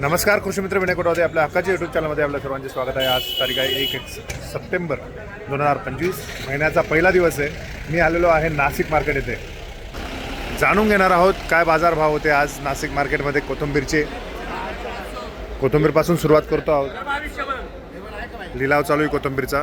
नमस्कार कृषी मित्र विनय कोटावदे आपल्या हक्काच्या युट्यूब चॅनलमध्ये आपल्या सर्वांचे स्वागत आहे. आज तारीख आहे एक एक सप्टेंबर दोन हजार पंचवीस. महिन्याचा पहिला दिवस आहे. मी आलेलो आहे नाशिक मार्केट येथे. जाणून घेणार आहोत काय बाजारभाव होते आज नाशिक मार्केटमध्ये कोथिंबीरचे. कोथिंबीरपासून सुरुवात करतो आहोत. लिलाव चालू आहे कोथिंबीरचा.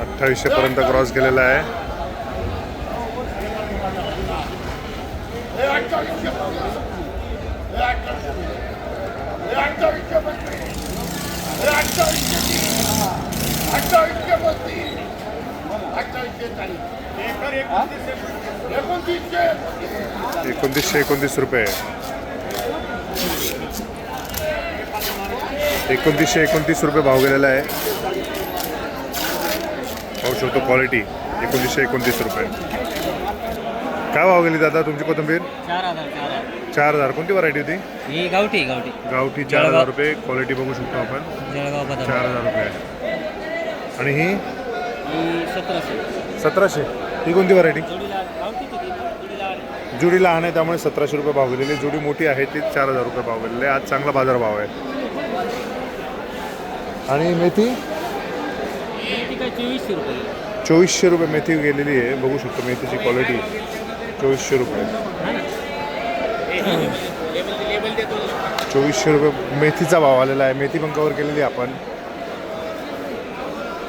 अठ्ठावीसशे पर्यंत क्रॉस गेलेला आहे. एकोणतीसशे एकोणतीस रुपये. एकोणतीसशे एकोणतीस रुपये भाव गेलेला आहे. पाहू शकतो क्वालिटी एकोणतीसशे एकोणतीस रुपये. काय भाव गेली दादा तुमची कोथिंबीर? चार हजार कोणती व्हरायटी होती? गावठी गावठी. गावठी चार हजार रुपये. क्वालिटी बघू शकतो आपण. चार हजार रुपये. आणि ही? सतराशे. सतराशे. ही कोणती व्हरायटी. जुडी लहान आहे त्यामुळे सतराशे रुपये भाव गेलेले. जुडी मोठी आहे ती चार हजार रुपये भाव गेलेले. आज चांगला बाजार भाव आहे. आणि मेथी? चोवीसशे रुपये. चोवीसशे रुपये मेथी गेलेली आहे. बघू शकतो मेथीची क्वालिटी चोवीसशे रुपये. चोवीसशे रुपये मेथीचा भाव आलेला आहे. मेथी पण कवर केलेली आहे आपण.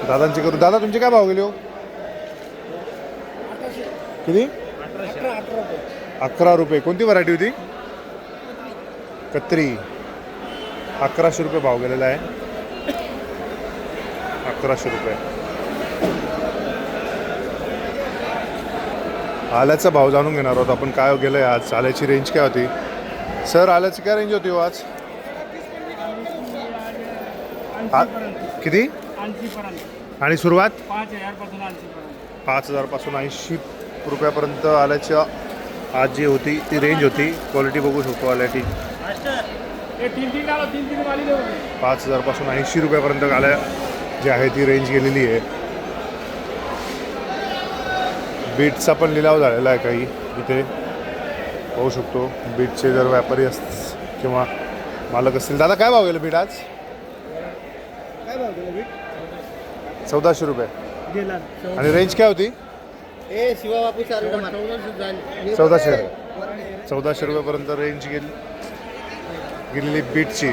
दादांची करू. दादा तुमचे काय भाव गेले हो? किती? अकरा रुपये. कोणती व्हरायटी होती? कत्री. अकराशे रुपये भाव गेलेला आहे. अकराशे रुपये. आल्याचा भाव जाणून घेणार आहोत. आपण काय गेलं आहे आज? आल्याची रेंज काय होती? सर आल्याची काय रेंज होती हो आज? आ- किती? आणि सुरुवात? पाच हजारपासून ऐंशी रुपयापर्यंत आल्याच्या आज जी होती ती रेंज होती. क्वालिटी बघू शकतो आल्याची तीन तीन वाली पाच हजारपासून ऐंशी रुपयापर्यंत आल्या. जी आहे ती रेंज गेलेली आहे. बीटचा पण लिलाव झालेला आहे काही इथे. पाहू शकतो. बीटचे जर व्यापारी अस किंवा मालक असतील. दादा काय भाव गेलं बीट आज? काय भाव दिला बीट चौदाशे रुपये. गेला. आणि रेंज काय होती? ए शिवा बापू चौदाशे. चौदाशे रुपयापर्यंत रेंज गेली गेलेली बीटची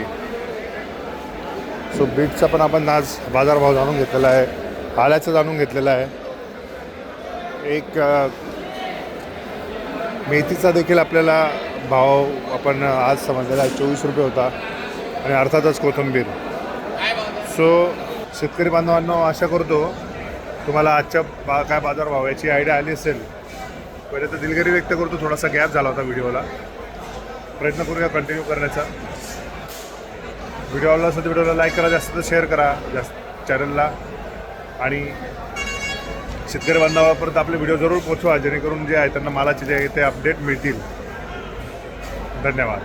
सो बीटचा पण आपण आज बाजारभाव जाणून घेतलेला आहे. आल्याचं जाणून घेतलेला आहे. एक मेथीचा देखील आपल्याला भाव आपण आज समजलेला आहे. चोवीस रुपये होता आणि अर्थातच कोथिंबीर. सो शेतकरी बांधवांना आशा करतो तुम्हाला आजच्या बा काय बाजारभाव याची आयडिया आली असेल. पहिले तर दिलगिरी व्यक्त करतो. थोडासा गॅप झाला होता व्हिडिओला प्रयत्न करूया कंटिन्यू करण्याचा. व्हिडिओ आवडला असेल तर व्हिडिओला लाईक करा जास्त तर शेअर करा जास्त चॅनलला. आणि शेतकरी बांधवापर्यंत आपले व्हिडिओ जरूर पोचवा जेणेकरून जे आहे त्यांना मालाचे जे आहे ते अपडेट मिळतील. धन्यवाद.